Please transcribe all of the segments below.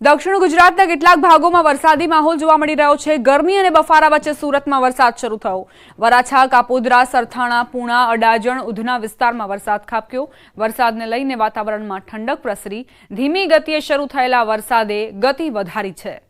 દક્ષિણ ગુજરાતના કેટલાક ભાગોમાં વરસાદી માહોલ જોવા મળી રહ્યો છે. ગરમી અને બફારા વચ્ચે સુરતમાં વરસાદ શરૂ થયો. વરાછા, કાપોદરા, સરથાણા, પૂણા, અડાજણ, ઉધના વિસ્તારમાં વરસાદ ખાબક્યો. વરસાદને લઈને વાતાવરણમાં ઠંડક પ્રસરી. ધીમી ગતિએ શરૂ થયેલા વરસાદે ગતિ વધારી છે.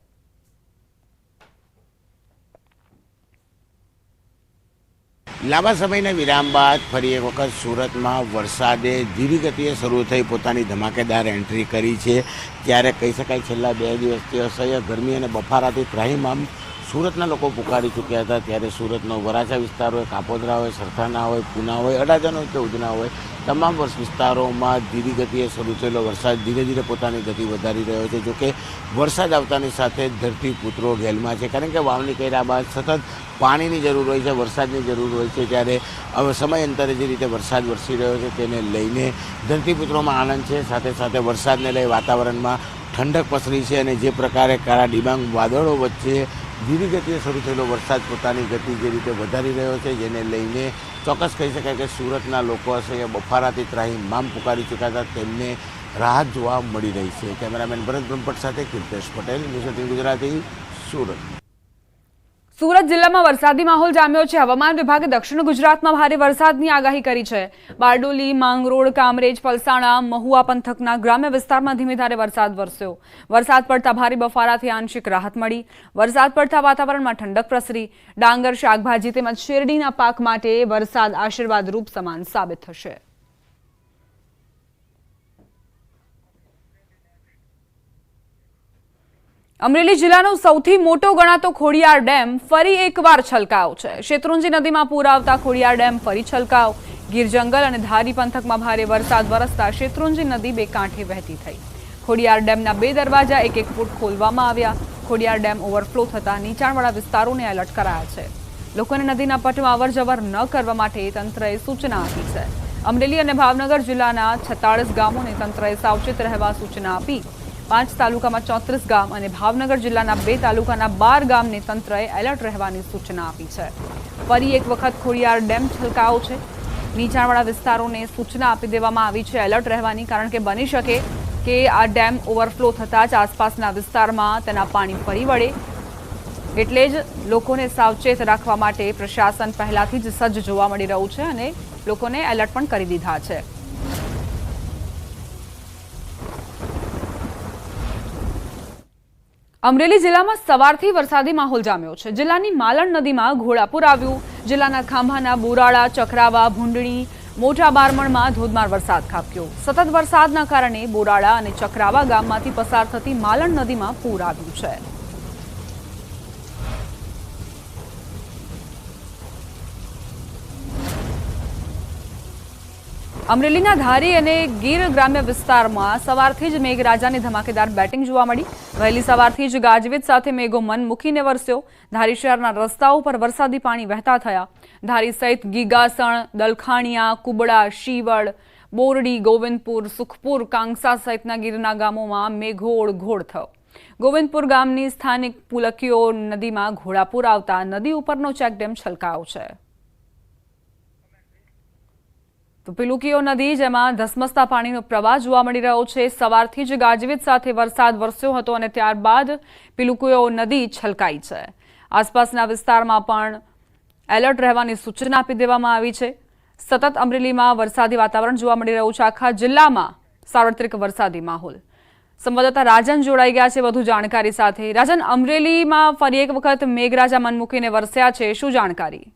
લાંબા સમયના વિરામ બાદ ફરી એક વખત સુરતમાં વરસાદે ધીરી ગતિએ શરૂ થઈ પોતાની ધમાકેદાર એન્ટ્રી કરી છે. ત્યારે કહી શકાય છેલ્લા બે દિવસથી અસહ્ય ગરમી અને બફારાથી ત્રાહીમામ સુરતના લોકો પુકારી ચૂક્યા હતા. ત્યારે સુરતનો વરાછા વિસ્તાર હોય, કાપોદરા હોય, સરથાના હોય, પૂના હોય, અડાજણ હોય કે ઉધના હોય, તમામ વર્ષ વિસ્તારોમાં ધીરી ગતિએ શરૂ થયેલો વરસાદ ધીરે ધીરે પોતાની ગતિ વધારી રહ્યો છે. જોકે વરસાદ આવતાની સાથે ધરતીપુત્રો ધરતી ગેલમાં છે. કારણ કે વાવણી કર્યા બાદ સતત પાણીની જરૂર હોય છે, વરસાદની જરૂર હોય છે. ત્યારે હવે સમયાંતરે જે રીતે વરસાદ વરસી રહ્યો છે તેને લઈને ધરતીપુત્રોમાં આનંદ છે. સાથે સાથે વરસાદને લઈ વાતાવરણમાં ઠંડક પસરી છે અને જે પ્રકારે કાળા ડિબાંગ વાદળો વચ્ચે ધીરી ગતિએ શરૂ થયેલો વરસાદ પોતાની ગતિ જે રીતે વધારી રહ્યો છે, જેને લઈને ચોક્કસ કહી શકાય કે સુરતના લોકો હશે એ બફારાથી ત્રાહી મામ પુકારી ચૂક્યા હતા, તેમને રાહત જોવા મળી રહી છે. કેમેરામેન ભરત બ્રહ્મભટ્ટ સાથે કીર્તેશ પટેલ, ન્યૂઝ ગુજરાતી, સુરત. સુરત જિલ્લામાં વરસાદી માહોલ જામ્યો છે. હવામાન વિભાગે દક્ષિણ ગુજરાતમાં ભારે વરસાદની આગાહી કરી છે. બારડોલી, માંગરોળ, કામરેજ, પલસાણા, મહુવા પંથકના ગ્રામ્ય વિસ્તારમાં ધીમે ધારે વરસાદ વરસ્યો. વરસાદ પડતા ભારે બફારાથી આંશિક રાહત મળી. વરસાદ પડતા વાતાવરણમાં ઠંડક પ્રસરી. ડાંગર, શાકભાજી તેમજ શેરડીના પાક માટે વરસાદ આશીર્વાદરૂપ સમાન સાબિત થશે. અમરેલી જિલ્લાનો સૌથી મોટો ગણાતો ખોડિયાર ડેમ ફરી એકવાર છલકાયો છે. શેત્રુંજી નદીમાં પૂર આવતા ખોડિયાર ડેમ ફરી છલકાવ ગીર જંગલ અને ધારી પંથકમાં ભારે વરસાદ વરસતા શેત્રુંજી નદી બે કાંઠે વહેતી થઈ. ખોડિયાર ડેમના બે દરવાજા એક એક ફૂટ ખોલવામાં આવ્યા. ખોડિયાર ડેમ ઓવરફ્લો થતા નીચાણવાળા વિસ્તારોને એલર્ટ કરાયા છે. લોકોને નદીના પટમાં અવરજવર ન કરવા માટે તંત્રએ સૂચના આપી છે. અમરેલી અને ભાવનગર જિલ્લાના છત્તાળીસ ગામોને તંત્રએ સાવચેત રહેવા સૂચના આપી પાંચ તાલુકામાં ચોત્રીસ ગામ અને ભાવનગર જિલ્લાના બે તાલુકાના બાર ગામને તંત્રએ એલર્ટ રહેવાની સૂચના આપી છે. ફરી એક વખત ખોડિયાર ડેમ છલકાયો છે. નીચાણવાળા વિસ્તારોને સૂચના આપી દેવામાં આવી છે એલર્ટ રહેવાની, કારણ કે બની શકે કે આ ડેમ ઓવરફ્લો થતાં જ આસપાસના વિસ્તારમાં તેના પાણી ફરી વળે. એટલે જ લોકોને સાવચેત રાખવા માટે પ્રશાસન પહેલાથી જ સજ્જ જોવા મળી રહ્યું છે અને લોકોને એલર્ટ પણ કરી દીધા છે. અમરેલી જિલ્લામાં સવારથી વરસાદી માહોલ જામ્યો છે. જિલ્લાની માલણ નદીમાં ઘોડાપુર આવ્યું. જિલ્લાના ખાંભાના બોરાળા ચક્રાવા ભૂંડણી, મોટા બારમણમાં ધોધમાર વરસાદ ખાબક્યો. સતત વરસાદના કારણે બોરાળા અને ચક્રાવા ગામમાંથી પસાર થતી માલણ નદીમાં પૂર આવ્યું છે. અમરેલીના ધારી અને ગીર ગ્રામ્ય વિસ્તારમાં સવારથી જ મેઘરાજાની ધમાકેદાર બેટિંગ જોવા મળી. વહેલી સવારથી જ ગાજવીજ સાથે મેઘો મન મૂકીને વરસ્યો. ધારી શહેરના રસ્તાઓ પર વરસાદી પાણી વહેતા થયા. ધારી સહિત ગીગાસણ, દલખાણિયા, કુબડા, શીવડ, બોરડી, ગોવિંદપુર, સુખપુર, કાંગસા સહિતના ગીરના ગામોમાં મેઘોળ ઘોળ થયો. ગોવિંદપુર ગામની સ્થાનિક પુલકીઓ નદીમાં ઘોડાપુર આવતા નદી ઉપરનો ચેકડેમ છલકાયો છે. તો પિલુકીઓ નદી, જેમાં ધસમસતા પાણીનો પ્રવાહ જોવા મળી રહ્યો છે, સવારથી જ ગાજવીજ સાથે વરસાદ વરસ્યો હતો અને ત્યારબાદ પિલુકીઓ નદી છલકાઈ છે. આસપાસના વિસ્તારમાં પણ એલર્ટ રહેવાની સૂચના આપી દેવામાં આવી છે. સતત અમરેલીમાં વરસાદી વાતાવરણ જોવા મળી રહ્યું છે. આખા જિલ્લામાં સાર્વત્રિક વરસાદી માહોલ. સંવાદદાતા રાજન જોડાઈ ગયા છે વધુ જાણકારી સાથે. રાજન, અમરેલીમાં ફરી એક વખત મેઘરાજા મન વરસ્યા છે. શું જાણકારી?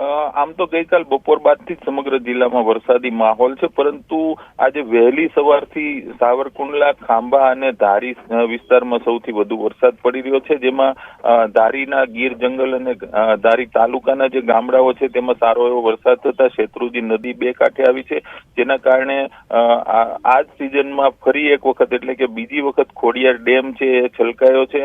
આમ તો ગઈકાલ બપોર બાદથી જ સમગ્ર જિલ્લામાં વરસાદી માહોલ છે, પરંતુ આજે વહેલી સવારથી સાવરકુંડલા, ખાંભા અને ધારી વિસ્તારમાં સૌથી વધુ વરસાદ પડી રહ્યો છે, જેમાં ધારીના ગીર જંગલ અને ધારી તાલુકાના જે ગામડાઓ છે, તેમાં સારો એવો વરસાદ થતા શેત્રુજી નદી બે કાંઠે આવી છે, જેના કારણે આ જ સિઝનમાં ફરી એક વખત, એટલે કે બીજી વખત ખોડિયાર ડેમ છે એ છલકાયો છે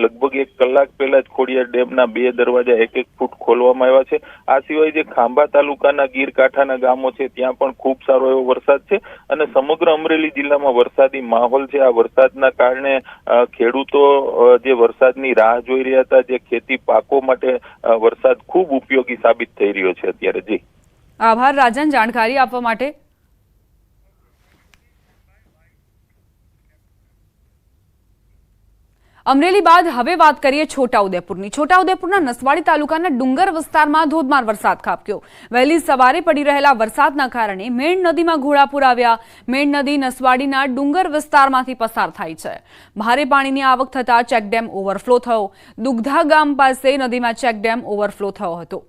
લગભગ એક કલાક પહેલા જ ખોડિયાર ડેમના બે દરવાજા એક એક ફૂટ ખોલવામાં આવ્યા છે આ સિવાય જે ખાંભા તાલુકાના ગીર કાંઠાના ગામો છે, ત્યાં પણ ખૂબ સારો એવો વરસાદ છે અને સમગ્ર અમરેલી જિલ્લામાં વરસાદી માહોલ છે. આ વરસાદના કારણે ખેડૂતો જે વરસાદની રાહ જોઈ રહ્યા હતા, જે ખેતી પાકો માટે વરસાદ ખૂબ ઉપયોગી સાબિત થઈ રહ્યો છે અત્યારે. જી. આભાર, રાજન, જાણકારી આપવા માટે અમરેલી બાદ હવે વાત કરીએ છોટાઉદેપુરની. છોટાઉદેપુરના નસવાડી તાલુકાના ડુંગર વિસ્તારમાં ધોધમાર વરસાદ ખાબક્યો. વહેલી સવારે પડી રહેલા વરસાદના કારણે મેણ નદીમાં ઘોડાપુર આવ્યા. મેણ નદી નસવાડીના ડુંગર વિસ્તારમાંથી પસાર થાય છે. ભારે પાણીની આવક થતાં ચેકડેમ ઓવરફ્લો થયો. દુગ્ધા ગામ પાસે નદીમાં ચેકડેમ ઓવરફ્લો થયો હતો.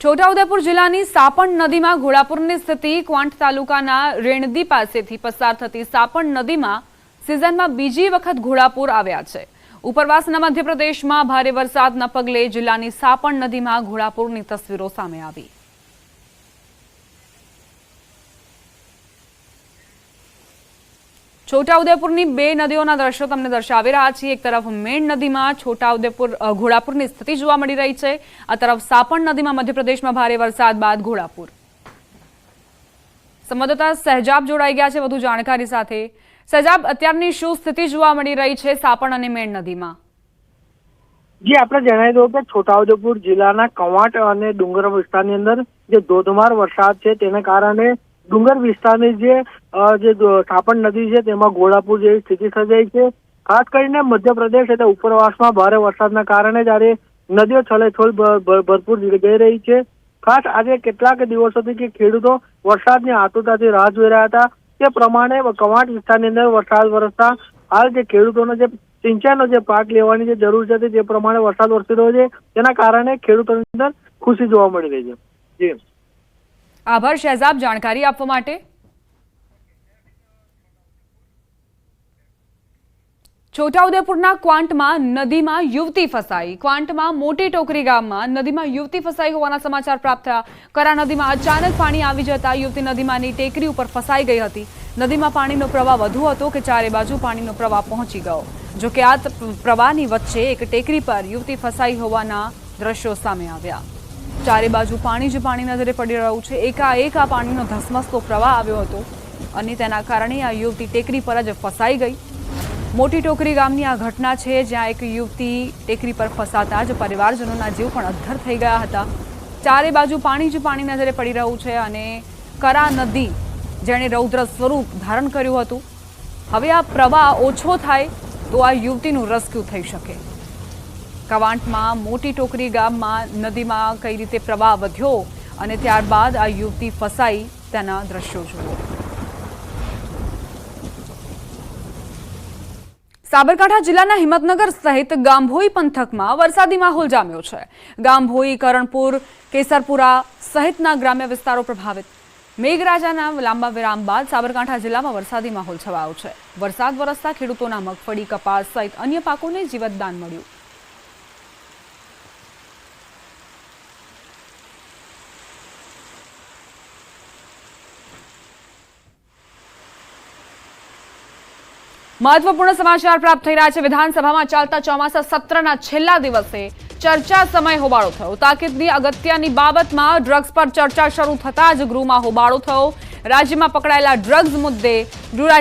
છોટાઉદેપુર જિલ્લાની સાપણ નદીમાં ઘોડાપુરની સ્થિતિ ક્વાંટ તાલુકાના રેણદી પાસેથી પસાર થતી સાપણ નદીમાં સિઝનમાં બીજી વખત ઘોડાપુર આવ્યા છે. ઉપરવાસના મધ્યપ્રદેશમાં ભારે વરસાદના પગલે જિલ્લાની સાપણ નદીમાં ઘોડાપુરની તસવીરો સામે આવી. છોટાઉદેપુરની બે નદીઓના દ્રશ્યો તમને દર્શાવી રહ્યા છીએ. એક તરફ મેણ નદીમાં છોટાઉદેપુર ઘોડાપુરની સ્થિતિ જોવા મળી રહી છે. આ તરફ સાપણ નદીમાં મધ્યપ્રદેશમાં ભારે વરસાદ બાદ ઘોડાપુર. સંવાદદાતા સહેજાબ જોડાઈ ગયા છે વધુ જાણકારી સાથે. સહેજાબ, અત્યારની શું સ્થિતિ જોવા મળી રહી છે સાપણ અને મેણ નદીમાં? જી, આપણે જણાવી દઉં કે છોટાઉદેપુર જિલ્લાના કવાંટ અને ડુંગર વિસ્તારની અંદર જે ધોધમાર વરસાદ છે, તેને કારણે ડુંગર વિસ્તારની જે જે તાપણ નદી છે તેમાં ઘોડાપુર જેવી સ્થિતિ સર્જાઈ છે. ખાસ કરીને મધ્યપ્રદેશ એટલે ઉપરવાસમાં ભારે વરસાદના કારણે જ્યારે નદીઓ છલેછોલ ભરપૂર જઈ રહી છે. ખાસ આજે કેટલાક દિવસોથી કે ખેડૂતો વરસાદની આતુરતાથી રાહ જોઈ રહ્યા હતા. તે પ્રમાણે કવાંટ વિસ્તારની અંદર વરસાદ વરસતા હાલ જે ખેડૂતોનો જે સિંચાઈનો જે પાક લેવાની જે જરૂર છે તે પ્રમાણે વરસાદ વરસી રહ્યો છે. તેના કારણે ખેડૂતોની અંદર ખુશી જોવા મળી રહી છે. જી. આભાર શહેજાબ જાણકારી આપવા માટે. છોટાઉદેપુરના ક્વાંટમાં નદીમાં યુવતી ફસાઈ. ક્વાંટમાં મોટી ટોકરી ગામમાં નદીમાં યુવતી ફસાઈ હોવાના સમાચાર પ્રાપ્ત થયા. કરા નદીમાં અચાનક પાણી આવી જતા યુવતી નદીમાંની ટેકરી ઉપર ફસાઈ ગઈ હતી. નદીમાં પાણીનો પ્રવાહ વધુ હતો કે ચારે બાજુ પાણીનો પ્રવાહ પહોંચી ગયો. જો કે આ પ્રવાહની વચ્ચે એક ટેકરી પર યુવતી ફસાઈ હોવાના દ્રશ્યો સામે આવ્યા. ચારે બાજુ પાણી જ પાણી નજરે પડી રહ્યું છે. એકાએક આ પાણીનો ધસમસતો પ્રવાહ આવ્યો હતો અને તેના કારણે આ યુવતી ટેકરી પર જ ફસાઈ ગઈ. મોટી ટોકરી ગામની આ ઘટના છે, જ્યાં એક યુવતી ટેકરી પર ફસાતા જ પરિવારજનોના જીવ પણ અદ્ધર થઈ ગયા હતા. ચારે બાજુ પાણી જ પાણી નજરે પડી રહ્યું છે અને કરા નદી જેણે રૌદ્ર સ્વરૂપ ધારણ કર્યું હતું. હવે આ પ્રવાહ ઓછો થાય તો આ યુવતીનું રેસ્ક્યુ થઈ શકે. કવાંટમાં મોટી ટોકરી ગામમાં નદીમાં કઈ રીતે પ્રવાહ વધ્યો અને ત્યારબાદ આ યુવતી ફસાઈ તેના દ્રશ્યો જુઓ. સાબરકાંઠા જિલ્લાના હિંમતનગર સહિત ગાંભોઈ પંથકમાં વરસાદી માહોલ જામ્યો છે. ગાંભોઈ, કરણપુર, કેસરપુરા સહિતના ગ્રામ્ય વિસ્તારો પ્રભાવિત. મેઘરાજાના લાંબા વિરામ બાદ સાબરકાંઠા જિલ્લામાં વરસાદી માહોલ છવાયો છે. વરસાદ વરસતા ખેડૂતોના મગફળી, કપાસ સહિત અન્ય પાકોને જીવતદાન મળ્યું. મહત્વપૂર્ણ સમાચાર પ્રાપ્ત થઈ રહ્યા છે. વિધાનસભામાં ચાલતા ચોમાસા સત્રના છેલ્લા દિવસે ચર્ચા સમય હોબાળો થયો. તાકીદની અગત્યની બાબતમાં ડ્રગ્સ પર ચર્ચા શરૂ થતાં જ ગૃહમાં હોબાળો થયો. રાજ્યમાં પકડાયેલા ડ્રગ્સ મુદ્દે ગૃહ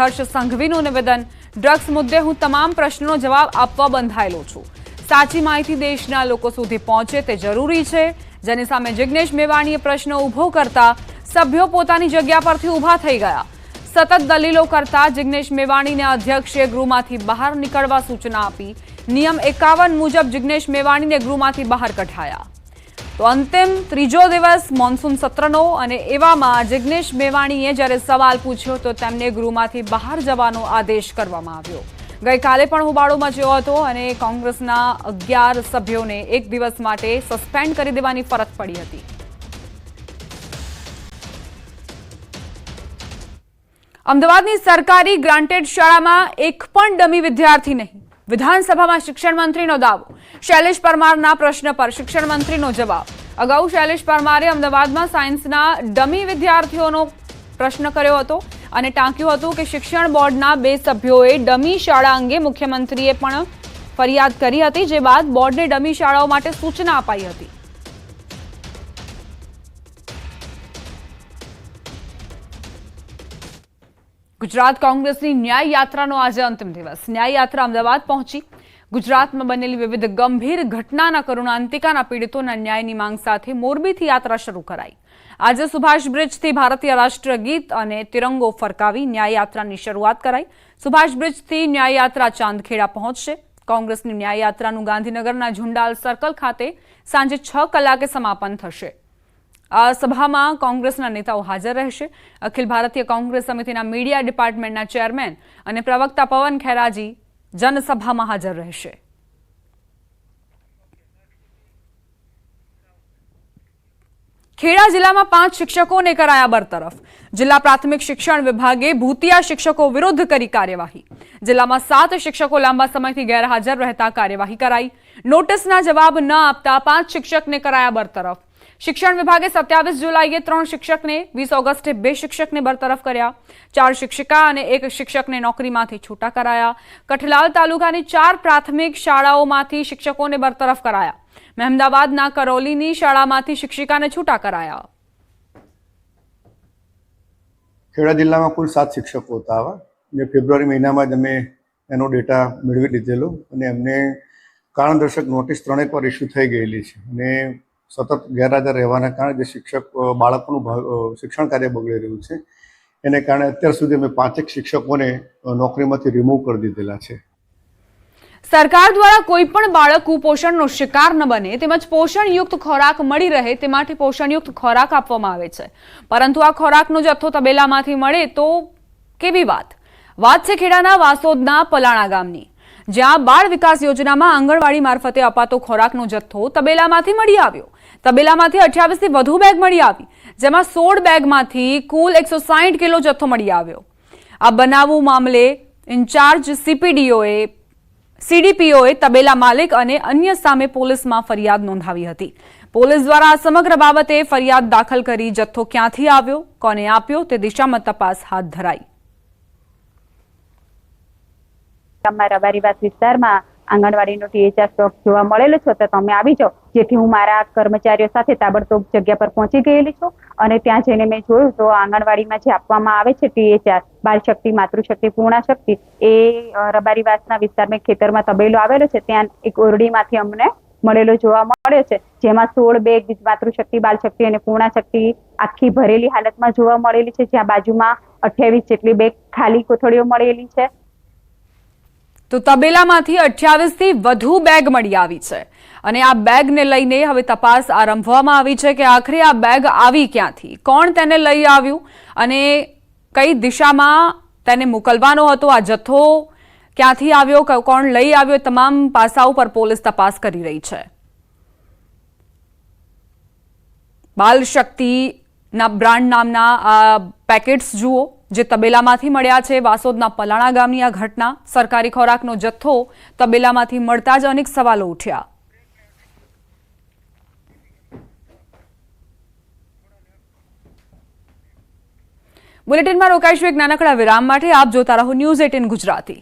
હર્ષ સંઘવીનું નિવેદન. ડ્રગ્સ મુદ્દે હું તમામ પ્રશ્નોનો જવાબ આપવા બંધાયેલો છું. સાચી માહિતી દેશના લોકો સુધી પહોંચે તે જરૂરી છે. જેની સામે જિગ્નેશ મેવાણીએ પ્રશ્ન ઊભો કરતા સભ્યો પોતાની જગ્યા પરથી ઊભા થઈ ગયા. સતત દલીલો કરતા જિગ્નેશ મેવાણીને અધ્યક્ષે ગૃહમાંથી બહાર નીકળવા સૂચના આપી. નિયમ એકાવન મુજબ જિગ્નેશ મેવાણીને ગૃહમાંથી બહાર કઢાયા. તો અંતિમ ત્રીજો દિવસ મોન્સૂન સત્રનો અને એવામાં જિગ્નેશ મેવાણીએ જ્યારે સવાલ પૂછ્યો તો તેમને ગૃહમાંથી બહાર જવાનો આદેશ કરવામાં આવ્યો. ગઈકાલે પણ હોબાળો મચ્યો હતો અને કોંગ્રેસના અગિયાર સભ્યોને એક દિવસ માટે સસ્પેન્ડ કરી દેવાની ફરજ પડી હતી. અમદાવાદની સરકારી ગ્રાન્ટેડ શાળામાં એક પણ ડમી વિદ્યાર્થી નહીં. વિધાનસભામાં શિક્ષણ મંત્રીનો દાવો. શૈલેષ પરમારના પ્રશ્ન પર શિક્ષણ મંત્રીનો જવાબ. અગાઉ શૈલેષ પરમારે અમદાવાદમાં સાયન્સના ડમી વિદ્યાર્થીઓનો પ્રશ્ન કર્યો હતો અને ટાંક્યું હતું કે શિક્ષણ બોર્ડના બે સભ્યોએ ડમી શાળા અંગે મુખ્યમંત્રીએ પણ ફરિયાદ કરી હતી, જે બાદ બોર્ડને ડમી શાળાઓ માટે સૂચના અપાઈ હતી. ગુજરાત કોંગ્રેસની ન્યાય યાત્રાનો આજે અંતિમ દિવસ. ન્યાય યાત્રા અમદાવાદ પહોંચી. ગુજરાતમાં બનેલી વિવિધ ગંભીર ઘટનાના કરુણાંતિકાના પીડિતોના ન્યાયની માંગ સાથે મોરબીથી યાત્રા શરૂ કરાઈ. આજે સુભાષ બ્રિજથી ભારતીય ગીત અને તિરંગો ફરકાવી ન્યાય યાત્રાની શરૂઆત કરાઈ. સુભાષ બ્રિજથી ન્યાયયાત્રા ચાંદખેડા પહોંચશે. કોંગ્રેસની ન્યાય યાત્રાનું ગાંધીનગરના ઝુંડાલ સર્કલ ખાતે સાંજે છ કલાકે સમાપન થશે. આ સભામાં કોંગ્રેસના નેતાઓ હાજર રહેશે. અખિલ ભારતીય કોંગ્રેસ સમિતિના મીડિયા ડિપાર્ટમેન્ટના ચેરમેન અને પ્રવક્તા પવન ખેરાજી જનસભામાં હાજર રહેશે. ખેડા જિલ્લામાં પાંચ શિક્ષકોને કરાયા બરતરફ. જિલ્લા પ્રાથમિક શિક્ષણ વિભાગે ભૂતિયા શિક્ષકો વિરુદ્ધ કરી કાર્યવાહી. જિલ્લામાં સાત શિક્ષકો લાંબા સમયથી ગેરહાજર રહેતા કાર્યવાહી કરાઈ. નોટિસના જવાબ ન આપતા પાંચ શિક્ષકને કરાયા બરતરફ. શિક્ષણ વિભાગે સત્યાવીસ જુલાઈએ ત્રણ શિક્ષકને, વીસ ઓગસ્ટે બે શિક્ષકને બરતરફ કર્યા. ચાર શિક્ષિકા અને એક શિક્ષકને નોકરીમાંથી છૂટા કરાયા. કઠલાલ તાલુકાની ચાર પ્રાથમિક શાળાઓમાંથી શિક્ષકોને બરતરફ કરાયા. મહેમદાવાદના કરોલીની શાળામાંથી શિક્ષિકાને છૂટા કરાયા. ખેડા જિલ્લામાં કુલ સાત શિક્ષકો હતા આવા. ને ફેબ્રુઆરી મહિનામાં જ અમે એનો ડેટા મેળવી લીધેલો. અને એમને કારણદર્શક નોટિસ ત્રણેક વાર ઇસ્યુ થઈ ગયેલી છે. અને સતત ગેરહાજર રહેવાના કારણે જે શિક્ષક બાળકોનું શિક્ષણ કાર્ય બગડી રહ્યું છે, એને કારણે અત્યાર સુધી અમે પાંચેક શિક્ષકોને નોકરીમાંથી રિમૂવ કરી દીધેલા છે. સરકાર દ્વારા કોઈ પણ બાળક કુપોષણનો શિકાર ન બને, તેમજ પોષણયુક્ત ખોરાક મળી રહે તે માટે પોષણયુક્ત ખોરાક આપવામાં આવે છે. પરંતુ આ ખોરાકનો જથ્થો તબેલામાંથી મળે તો કેવી વાત? વાત છે ખેડાના વાસોદના પલાણા ગામની, જ્યાં બાળ વિકાસ યોજનામાં આંગણવાડી મારફતે અપાતો ખોરાકનો જથ્થો તબેલામાંથી મળી આવ્યો. તબેલામાંથી અઠ્યાવીસથી વધુ બેગ મળી આવી, જેમાં સોળ બેગમાંથી કુલ એકસો કિલો જથ્થો મળી આવ્યો. આ બનાવવું મામલે ઇન્ચાર્જ સીપીડીઓએ, સીડીપીઓએ તબેલા માલિક અને અન્ય સામે પોલીસમાં ફરિયાદ નોંધાવી હતી. પોલીસ દ્વારા આ સમગ્ર બાબતે ફરિયાદ દાખલ કરી જથ્થો ક્યાંથી આવ્યો, કોને આપ્યો, તે દિશામાં તપાસ હાથ ધરાઈ. અમારા રબારીવાસ વિસ્તારમાં આંગણવાડીનો ટીએચઆર સ્ટોક જોવા મળેલો છે, તો તમે આવી જાઓ. જેથી હું મારા કર્મચારીઓ સાથે તાબડતોબ જગ્યા પર પહોંચી ગયેલી છું અને ત્યાં જઈને મેં જોયું તો આંગણવાડીમાં જે આપવામાં આવે છે ટીએચઆર બાળ શક્તિ માતૃશક્તિ પૂર્ણા શક્તિ એ રબારીવાસના વિસ્તારમાં ખેતરમાં તબેલો આવેલો છે. ત્યાં એક ઓરડીમાંથી અમને મળેલો જોવા મળ્યો છે. જેમાં સોળ બેગ માતૃશક્તિ બાળ શક્તિ અને પૂર્ણા શક્તિ આખી ભરેલી હાલતમાં જોવા મળેલી છે. જ્યાં બાજુમાં અઠ્યાવીસ જેટલી બેગ ખાલી કોથળીઓ મળેલી છે. તો તબેલામાંથી અઠ્યાવીસથી વધુ બેગ મળી આવી છે. અને આ બેગને લઈને હવે તપાસ આરંભવામાં આવી છે કે આખરે આ બેગ આવી ક્યાંથી? કોણ તેને લઈ આવ્યું? અને કઈ દિશામાં તેને મોકલવાનો હતો? આ જથ્થો ક્યાંથી આવ્યો? કોણ લઈ આવ્યો? તમામ પાસાઓ પર પોલીસ તપાસ કરી રહી છે. બાલ શક્તિના બ્રાન્ડ નામના આ પેકેટ્સ જુઓ. જે તબેલામાંથી મળ્યા છે વાસોદના પલાણા ગામની આ ઘટના, સરકારી ખોરાકનો જથ્થો તબેલામાંથી મળતા જ અનેક સવાલો ઉઠ્યા. બુલેટિનમાં રોકાઈશું એક નાનકડા વિરામ માટે. આપ જોતા રહો ન્યૂઝ એટીન ગુજરાતી.